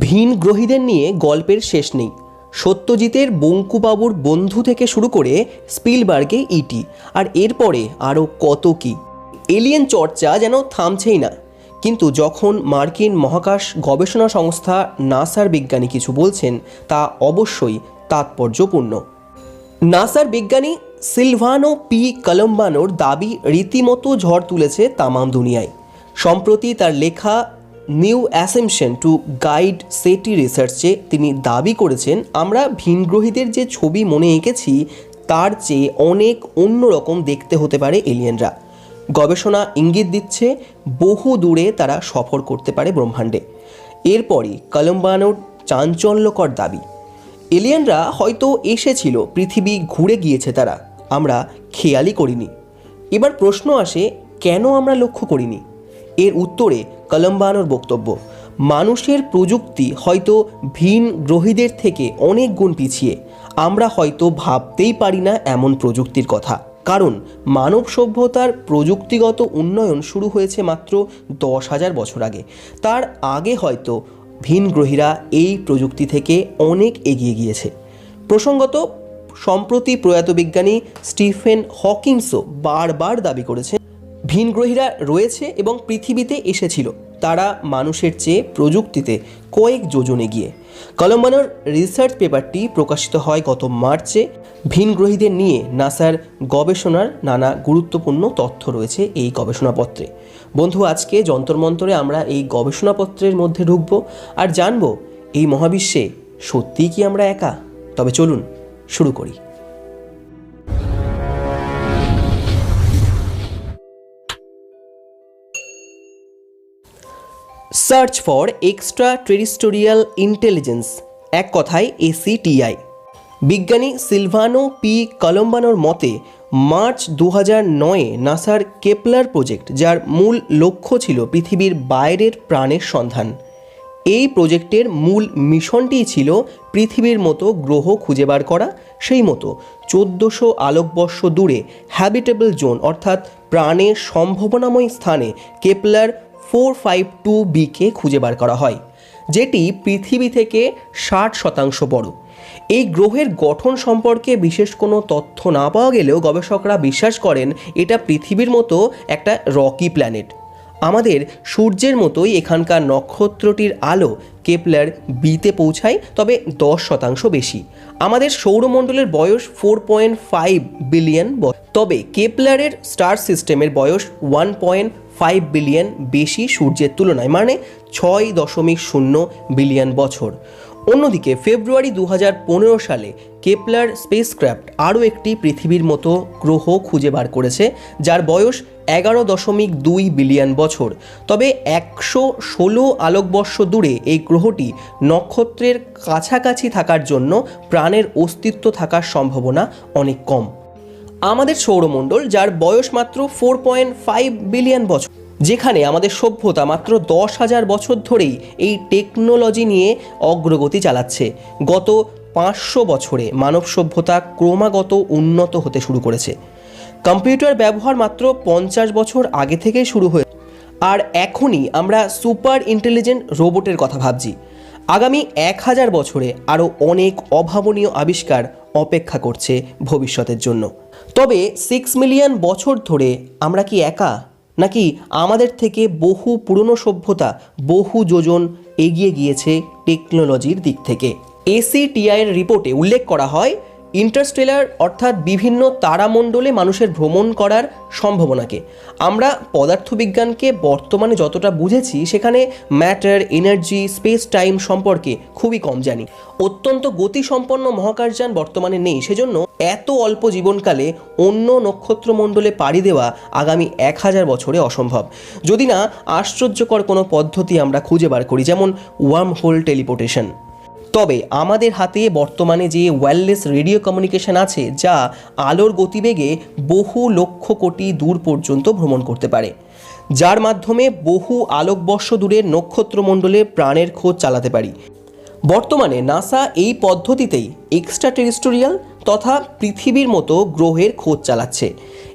ভিন গ্রহীদের নিয়ে গল্পের শেষ নেই। সত্যজিতের বঙ্কুবাবুর বন্ধু থেকে শুরু করে স্পিলবার্গে ইটি, আর এরপরে আরও কত কি। এলিয়েন চর্চা যেন থামছেই না। কিন্তু যখন মার্কিন মহাকাশ গবেষণা সংস্থা নাসার বিজ্ঞানী কিছু বলছেন, তা অবশ্যই তাৎপর্যপূর্ণ। নাসার বিজ্ঞানী সিলভানো পি কলম্বানোর দাবি রীতিমতো ঝড় তুলেছে তামাম দুনিয়ায়। সম্প্রতি তার লেখা নিউ অ্যাসেমশন টু গাইড সেটি রিসার্চে তিনি দাবি করেছেন, আমরা ভিনগ্রহীদের যে ছবি মনে এঁকেছি, তার চেয়ে অনেক অন্যরকম দেখতে হতে পারে এলিয়েনরা। গবেষণা ইঙ্গিত দিচ্ছে, বহু দূরে তারা সফর করতে পারে ব্রহ্মাণ্ডে। এরপরই কলম্বানোর চাঞ্চল্যকর দাবি, এলিয়েনরা হয়তো এসেছিল, পৃথিবী ঘুরে গিয়েছে তারা, আমরা খেয়ালই করিনি। এবার প্রশ্ন আসে, কেন আমরা লক্ষ্য করিনি? এর উত্তরে কলম্বানোর বক্তব্য, মানুষের প্রযুক্তি হয়তো ভিন গ্রহীদের থেকে অনেক গুণ পিছিয়ে। আমরা হয়তো ভাবতেই পারি না এমন প্রযুক্তির কথা। কারণ মানব সভ্যতার প্রযুক্তিগত উন্নয়ন শুরু হয়েছে মাত্র দশ হাজার বছর আগে। তার আগে হয়তো ভিনগ্রহীরা এই প্রযুক্তি থেকে অনেক এগিয়ে গিয়েছে। প্রসঙ্গত, সম্প্রতি প্রয়াত বিজ্ঞানী স্টিফেন হকিংসও বারবার দাবি করেছেন ভিনগ্রহীরা রয়েছে এবং পৃথিবীতে এসেছিল। তারা মানুষের চেয়ে প্রযুক্তিতে কয়েক যোজন এগিয়ে। কলম্বানোর রিসার্চ পেপারটি প্রকাশিত হয় গত মার্চে। ভিনগ্রহীদের নিয়ে নাসার গবেষণার নানা গুরুত্বপূর্ণ তথ্য রয়েছে এই গবেষণাপত্রে। বন্ধু, আজকে যন্তরমন্তরে আমরা এই গবেষণাপত্রের মধ্যে ঢুকব আর জানব, এই মহাবিশ্বে সত্যিই কি আমরা একা? তবে চলুন, শুরু করি। Search for extra terrestrial intelligence এক কথায় এসিটিআই বিজ্ঞানী সিলভানো পি কলম্বানোর মতে, মার্চ দু হাজার নয়ে নাসার কেপলার প্রজেক্ট, যার মূল লক্ষ্য ছিল পৃথিবীর বাইরের প্রাণের সন্ধান। এই প্রজেক্টের মূল মিশনটিই ছিল পৃথিবীর মতো গ্রহ খুঁজে বার করা, সেই মতো চোদ্দোশো আলোকবর্ষ দূরে হ্যাবিটেবল জোন অর্থাৎ প্রাণের সম্ভাবনাময় স্থানে কেপলার ফোর ফাইভ টু বিকে খুঁজে বার করা হয়, যেটি পৃথিবী থেকে ষাট শতাংশ বড়। এই গ্রহের গঠন সম্পর্কে বিশেষ কোনো তথ্য না পাওয়া গেলেও গবেষকরা বিশ্বাস করেন এটা পৃথিবীর মতো একটা রকি প্ল্যানেট। আমাদের সূর্যের মতোই এখানকার নক্ষত্রটির আলো কেপলার বিতে পৌঁছায়, তবে দশ শতাংশ বেশি। আমাদের সৌরমণ্ডলের বয়স ফোর পয়েন্ট ফাইভ বিলিয়ন তবে কেপলারের স্টার সিস্টেমের বয়স ওয়ান পয়েন্ট ফাইভ বিলিয়ন বেশি সূর্যের তুলনায় মানে ছয় দশমিক শূন্য বিলিয়ন বছর। অন্যদিকে ফেব্রুয়ারি দু হাজার পনেরো সালে কেপলার স্পেসক্রাফট আরও একটি পৃথিবীর মতো গ্রহ খুঁজে বার করেছে, যার বয়স এগারো দশমিক দুই বিলিয়ন বছর। তবে একশো ষোলো আলোকবর্ষ দূরে এই গ্রহটি নক্ষত্রের কাছাকাছি থাকার জন্য প্রাণের অস্তিত্ব থাকার সম্ভাবনা অনেক কম। আমাদের সৌরমণ্ডল, যার বয়স মাত্র ফোর পয়েন্ট ফাইভ বিলিয়ন বছর, যেখানে আমাদের সভ্যতা মাত্র দশ হাজার বছর ধরেই এই টেকনোলজি নিয়ে অগ্রগতি চালাচ্ছে। গত পাঁচশো বছরে মানব সভ্যতা ক্রমাগত উন্নত হতে শুরু করেছে। কম্পিউটার ব্যবহার মাত্র পঞ্চাশ বছর আগে থেকেই শুরু হয়ে আর এখনই আমরা সুপার ইন্টেলিজেন্ট রোবটের কথা ভাবছি। আগামী এক হাজার বছরে আরও অনেক অভাবনীয় আবিষ্কার অপেক্ষা করছে ভবিষ্যতের জন্য। তবে সিক্স মিলিয়ন বছর ধরে আমরা কি একা? নাকি আমাদের থেকে বহু পুরনো সভ্যতা, বহু যোজন এগিয়ে গিয়েছে টেকনোলজির দিক থেকে? এসিটিআইয়ের রিপোর্টে উল্লেখ করা হয় ইন্টারস্টেলার অর্থাৎ বিভিন্ন তারামণ্ডলে মানুষের ভ্রমণ করার সম্ভাবনাকে। আমরা পদার্থবিজ্ঞানকে বর্তমানে যতটা বুঝেছি, সেখানে ম্যাটার, এনার্জি স্পেস টাইম সম্পর্কে খুবই কম জানি। অত্যন্ত গতিসম্পন্ন মহাকাশযান বর্তমানে নেই, সেজন্য এত অল্প জীবনকালে অন্য নক্ষত্রমণ্ডলে পাড়ি দেওয়া আগামী এক হাজার বছরে অসম্ভব। যদি না, আশ্চর্যকর কোনো পদ্ধতি আমরা খুঁজে বার করি, যেমন ওয়ার্ম হোল টেলিপোর্টেশন। তবে আমাদের হাতে বর্তমানে যে ওয়্যারলেস রেডিও কমিউনিকেশন আছে, যা আলোর গতিবেগে বহু লক্ষ কোটি দূর পর্যন্ত ভ্রমণ করতে পারে, যার মাধ্যমে বহু আলোকবর্ষ দূরের নক্ষত্রমণ্ডলে প্রাণের খোঁজ চালাতে পারি। বর্তমানে নাসা এই পদ্ধতিতেই এক্সট্রা টেরিস্টোরিয়াল তথা পৃথিবীর মতো গ্রহের খোঁজ চালাচ্ছে।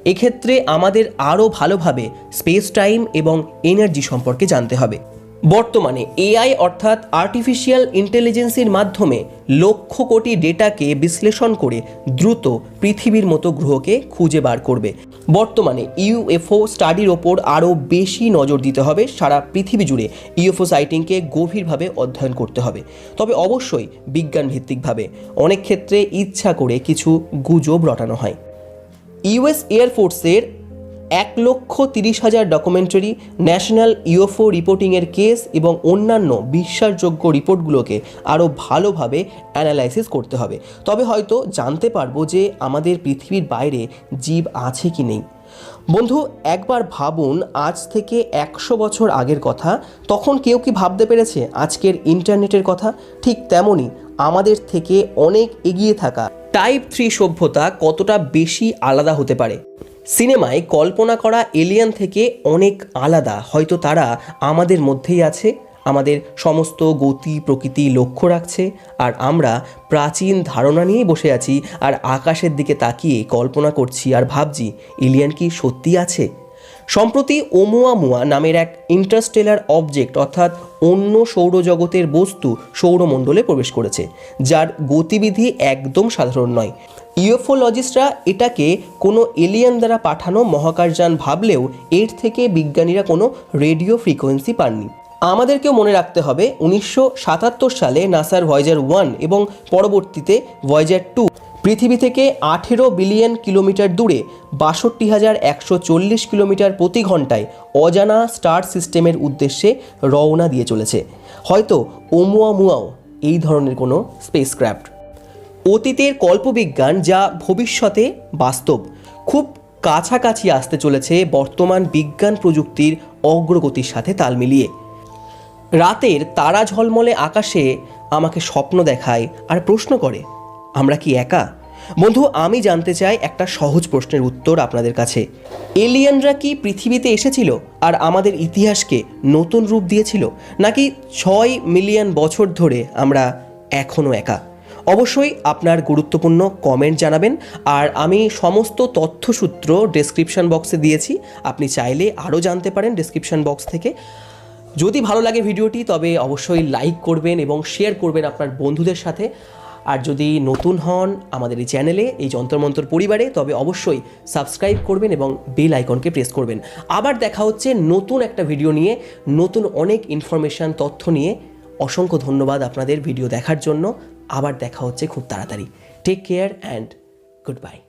এক্ষেত্রে আমাদের আরও ভালোভাবে স্পেস টাইম এবং এনার্জি সম্পর্কে জানতে হবে। বর্তমানে এআই অর্থাৎ আর্টিফিশিয়াল ইন্টেলিজেন্সের মাধ্যমে লক্ষ কোটি ডেটাকে বিশ্লেষণ করে দ্রুত পৃথিবীর মতো গ্রহকে খুঁজে বার করবে। বর্তমানে ইউএফও স্টাডির ওপর আরও বেশি নজর দিতে হবে সারা পৃথিবী জুড়ে। ইউএফও সাইটিংকে গভীরভাবে অধ্যয়ন করতে হবে। তবে অবশ্যই বিজ্ঞানভিত্তিকভাবে অনেক ক্ষেত্রে ইচ্ছা করে কিছু গুজব রটানো হয়। ইউএস এয়ারফোর্সের এক লক্ষ তিরিশ হাজার ডকুমেন্টারি ন্যাশনাল ইউএফও রিপোর্টিংয়ের কেস এবং অন্যান্য বিশ্বাসযোগ্য রিপোর্টগুলোকে আরও ভালোভাবে অ্যানালাইসিস করতে হবে। তবে হয়তো জানতে পারব যে আমাদের পৃথিবীর বাইরে জীব আছে কি নেই। বন্ধু, একবার ভাবুন, আজ থেকে একশো বছর আগের কথা, তখন কেউ কি ভাবতে পেরেছে আজকের ইন্টারনেটের কথা? ঠিক তেমনই আমাদের থেকে অনেক এগিয়ে থাকা টাইপ থ্রি সভ্যতা কতটা বেশি আলাদা হতে পারে? সিনেমায় কল্পনা করা এলিয়ান থেকে অনেক আলাদা। হয়তো তারা আমাদের মধ্যেই আছে, আমাদের সমস্ত গতি, প্রকৃতি লক্ষ্য রাখছে, আর আমরা প্রাচীন ধারণা নিয়েই বসে আছি, আর আকাশের দিকে তাকিয়ে কল্পনা করছি, আর ভাবছি, এলিয়ান কি সত্যি আছে? সম্প্রতি ওমুয়ামুয়া নামের এক ইন্টারস্টেলার অবজেক্ট অর্থাৎ অন্য সৌরজগতের বস্তু সৌরমণ্ডলে প্রবেশ করেছে, যার গতিবিধি একদম সাধারণ নয়। ইউএফওলজিস্টরা এটাকে কোনো এলিয়ান দ্বারা পাঠানো মহাকাশযান ভাবলেও এর থেকে বিজ্ঞানীরা কোনো রেডিও ফ্রিকোয়েন্সি পাননি। আমাদেরকেও মনে রাখতে হবে, উনিশশো সাতাত্তর সালে নাসার ভয়েজার ওয়ান এবং পরবর্তীতে ভয়েজার টু পৃথিবী থেকে আঠেরো বিলিয়ন কিলোমিটার দূরে বাষট্টি হাজার একশো চল্লিশ কিলোমিটার প্রতি ঘন্টায় অজানা স্টার সিস্টেমের উদ্দেশ্যে রওনা দিয়ে চলেছে। হয়তো ওমুয়ামুয়াও এই ধরনের কোনো স্পেসক্রাফট অতীতের কল্পবিজ্ঞান যা ভবিষ্যতে বাস্তব, খুব কাছাকাছি আসতে চলেছে বর্তমান বিজ্ঞান প্রযুক্তির অগ্রগতির সাথে তাল মিলিয়ে। রাতের তারা ঝলমলে আকাশে আমাকে স্বপ্ন দেখায় আর প্রশ্ন করে আমরা কি একা? বন্ধু, আমি জানতে চাই একটা সহজ প্রশ্নের উত্তর আপনাদের কাছে। এলিয়ানরা কি পৃথিবীতে এসেছিল আর আমাদের ইতিহাসকে নতুন রূপ দিয়েছিল? নাকি ছয় মিলিয়ন বছর ধরে আমরা এখনও একা? অবশ্যই আপনার গুরুত্বপূর্ণ কমেন্ট জানাবেন, আর আমি সমস্ত তথ্যসূত্র ডেসক্রিপশন বক্সে দিয়েছি। আপনি চাইলে আরও জানতে পারেন ডেসক্রিপশন বক্স থেকে। যদি ভালো লাগে ভিডিওটি, তবে অবশ্যই লাইক করবেন এবং শেয়ার করবেন আপনার বন্ধুদের সাথে। আর যদি নতুন হন আমাদের এই চ্যানেলে এই যন্ত্রমন্ত্র পরিবারে, তবে অবশ্যই সাবস্ক্রাইব করবেন এবং বেল আইকনকে প্রেস করবেন। আবার দেখা হচ্ছে নতুন একটা ভিডিও নিয়ে, নতুন অনেক ইনফরমেশান তথ্য নিয়ে। অসংখ্য ধন্যবাদ আপনাদের ভিডিও দেখার জন্য। আবার দেখা হচ্ছে খুব তাড়াতাড়ি। Take care and goodbye